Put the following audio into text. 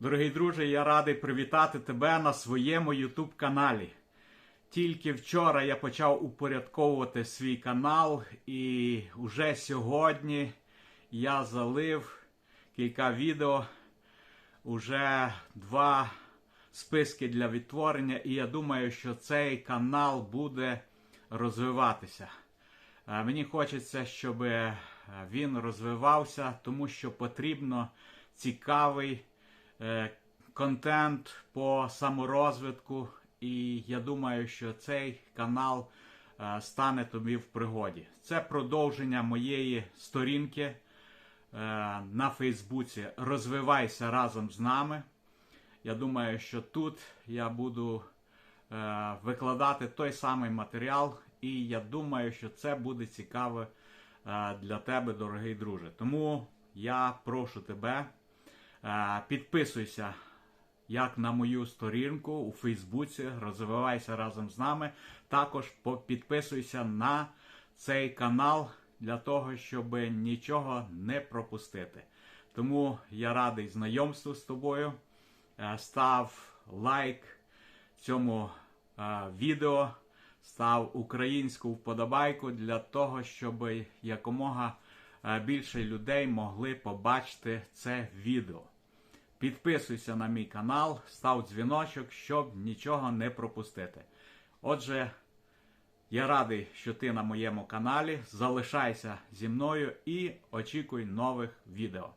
Дорогий друже, я радий привітати тебе на своєму YouTube каналі. Тільки вчора я почав упорядковувати свій канал, і вже сьогодні я залив кілька відео, уже два списки для відтворення, і я думаю, що цей канал буде розвиватися. Е, Мені хочеться, щоб е, він розвивався, тому що потрібно цікавий контент по саморозвитку. І я думаю, що цей канал е, стане тобі в пригоді. Це продовження моєї сторінки е, на Фейсбуці. Розвивайся разом з нами. Я думаю, що тут я буду е, викладати той самий матеріал, і я думаю, що це буде цікаво е, для тебе, дорогий друже. Тому я прошу тебе, е, підписуйся як на мою сторінку у Фейсбуці, розвивайся разом з нами. Також підписуйся на цей канал для того, щоб нічого не пропустити. Тому я радий знайомству з тобою. Е, Став лайк цьому е, відео, став українську вподобайку для того, щоб якомога е, більше людей могли побачити це відео. Підписуйся на мій канал, став дзвіночок, щоб нічого не пропустити. Отже, я радий, що ти на моєму каналі. Залишайся зі мною і очікуй нових відео.